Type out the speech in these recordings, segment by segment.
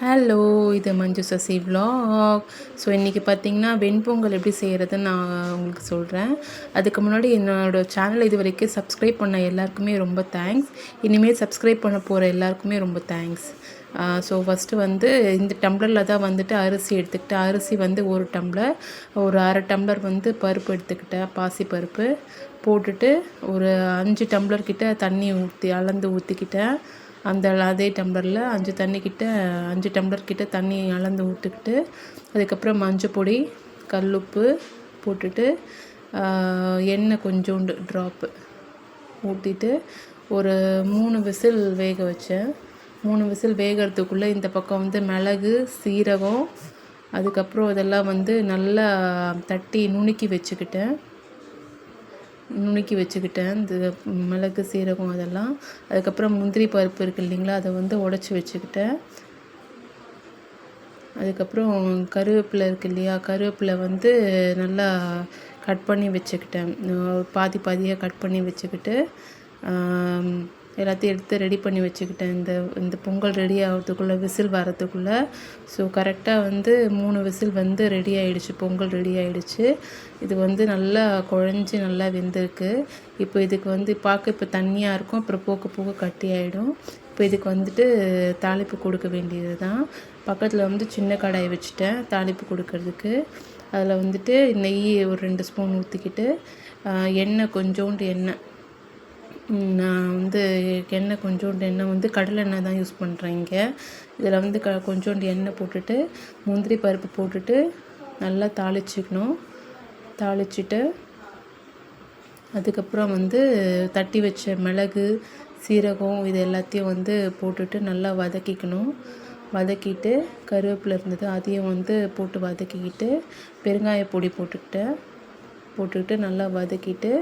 Hello இது மஞ்சு Sasi vlog so இன்றைக்கி பார்த்தீங்கன்னா வெண்பொங்கல் எப்படி செய்கிறதுன்னு நான் உங்களுக்கு சொல்கிறேன் அதுக்கு முன்னாடி என்னோடய சேனலை இது வரைக்கும் சப்ஸ்கிரைப் பண்ண எல்லாருக்குமே ரொம்ப தேங்க்ஸ் இனிமேல் சப்ஸ்கிரைப் பண்ண போகிற எல்லாருக்குமே ரொம்ப தேங்க்ஸ் ஸோ ஃபஸ்ட்டு வந்து இந்த டம்ளரில் தான் வந்துட்டு அரிசி எடுத்துக்கிட்டேன் அரிசி வந்து ஒரு டம்ளர் ஒரு அரை டம்ளர் வந்து பருப்பு எடுத்துக்கிட்டேன் பாசி பருப்பு போட்டுட்டு ஒரு அஞ்சு டம்ளர் கிட்ட தண்ணி ஊற்றி அளந்து ஊற்றிக்கிட்டேன் அந்த அதே டம்ளரில் அஞ்சு தண்ணி கிட்ட அஞ்சு டம்ளர் கிட்ட தண்ணி அளந்து விட்டுக்கிட்டு அதுக்கப்புறம் மஞ்சள் பொடி கல்லுப்பு போட்டுட்டு எண்ணெய் கொஞ்சோண்டு ட்ராப்பு ஊற்றிட்டு ஒரு மூணு விசில் வேக வச்சேன். மூணு விசில் வேகிறதுக்குள்ளே இந்த பக்கம் வந்து மிளகு சீரகம் அதுக்கப்புறம் இதெல்லாம் வந்து நல்லா தட்டி நுணுக்கி வச்சுக்கிட்டேன். நுணுக்கி வச்சுக்கிட்டேன். இந்த மிளகு சீரகம் அதெல்லாம். அதுக்கப்புறம் முந்திரி பருப்பு இருக்குது இல்லைங்களா அதை வந்து உடச்சி வச்சுக்கிட்டேன். அதுக்கப்புறம் கருவேப்பிலை இருக்கு இல்லையா கருவேப்பிலை வந்து நல்லா கட் பண்ணி வச்சுக்கிட்டேன். பாதி பாதியாக கட் பண்ணி வச்சுக்கிட்டு எல்லாத்தையும் எடுத்து ரெடி பண்ணி வச்சுக்கிட்டேன். இந்த இந்த பொங்கல் ரெடி ஆகிறதுக்குள்ளே விசில் வரதுக்குள்ளே ஸோ கரெக்டாக வந்து மூணு விசில் வந்து ரெடி ஆகிடுச்சு பொங்கல் ரெடி ஆகிடுச்சு இது வந்து நல்லா குழஞ்சி நல்லா வெந்திருக்கு. இப்போ இதுக்கு வந்து பார்க்க இப்போ தண்ணியாக இருக்கும். அப்புறம் போக்க போக கட்டி ஆகிடும் இப்போ இதுக்கு வந்துட்டு தாளிப்பு கொடுக்க வேண்டியது தான் பக்கத்தில் வந்து சின்ன கடாய் வச்சுட்டேன் தாளிப்பு கொடுக்கறதுக்கு. அதில் வந்துட்டு நெய் ஒரு ரெண்டு ஸ்பூன் ஊற்றிக்கிட்டு எண்ணெய் கொஞ்சோண்டு எண்ணெய். நான் வந்து எண்ணெய் கொஞ்சோண்டு எண்ணெய் வந்து கடலை எண்ணெய் தான் யூஸ் பண்ணுறேன் இங்கே. இதில் வந்து க கொஞ்சோண்டு எண்ணெய் போட்டுட்டு முந்திரி பருப்பு போட்டுட்டு நல்லா தாளிச்சிக்கணும். தாளிச்சிட்டு அதுக்கப்புறம் வந்து தட்டி வச்ச மிளகு சீரகம் இது எல்லாத்தையும் வந்து போட்டுட்டு நல்லா வதக்கிக்கணும். வதக்கிட்டு கருவேப்பில் இருந்தது அதையும் வந்து போட்டு வதக்கிக்கிட்டு பெருங்காய பொடி போட்டுக்கிட்டேன். போட்டுக்கிட்டு நல்லா வதக்கிட்டு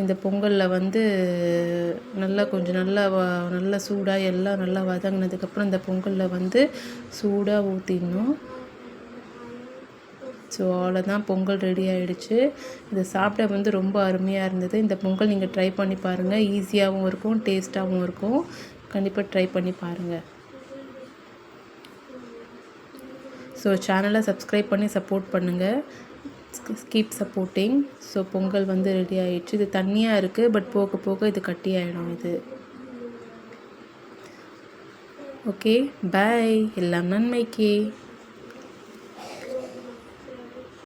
இந்த பொங்கலில் வந்து நல்லா கொஞ்சம் நல்லா நல்லா சூடாக எல்லாம் நல்லா வதங்கினதுக்கப்புறம் இந்த பொங்கலில் வந்து சூடாக ஊற்றிடணும் ஸோ அவ்வளோதான் பொங்கல் ரெடி ஆகிடுச்சு இதை சாப்பிட வந்து ரொம்ப அருமையாக இருந்தது. இந்த பொங்கல் நீங்கள் ட்ரை பண்ணி பாருங்கள் ஈஸியாகவும் இருக்கும் டேஸ்ட்டாகவும் இருக்கும். கண்டிப்பாக ட்ரை பண்ணி பாருங்கள் ஸோ சேனலை சப்ஸ்கிரைப் பண்ணி சப்போர்ட் பண்ணுங்கள் கீப் சப்போர்ட்டிங் ஸோ பொங்கல் வந்து ரெடி ஆகிடுச்சு இது தண்ணியாக இருக்குது பட் போக போக இது கட்டி ஆகிடும் இது. ஓகே பை எல்லாம் நன்மைக்கே.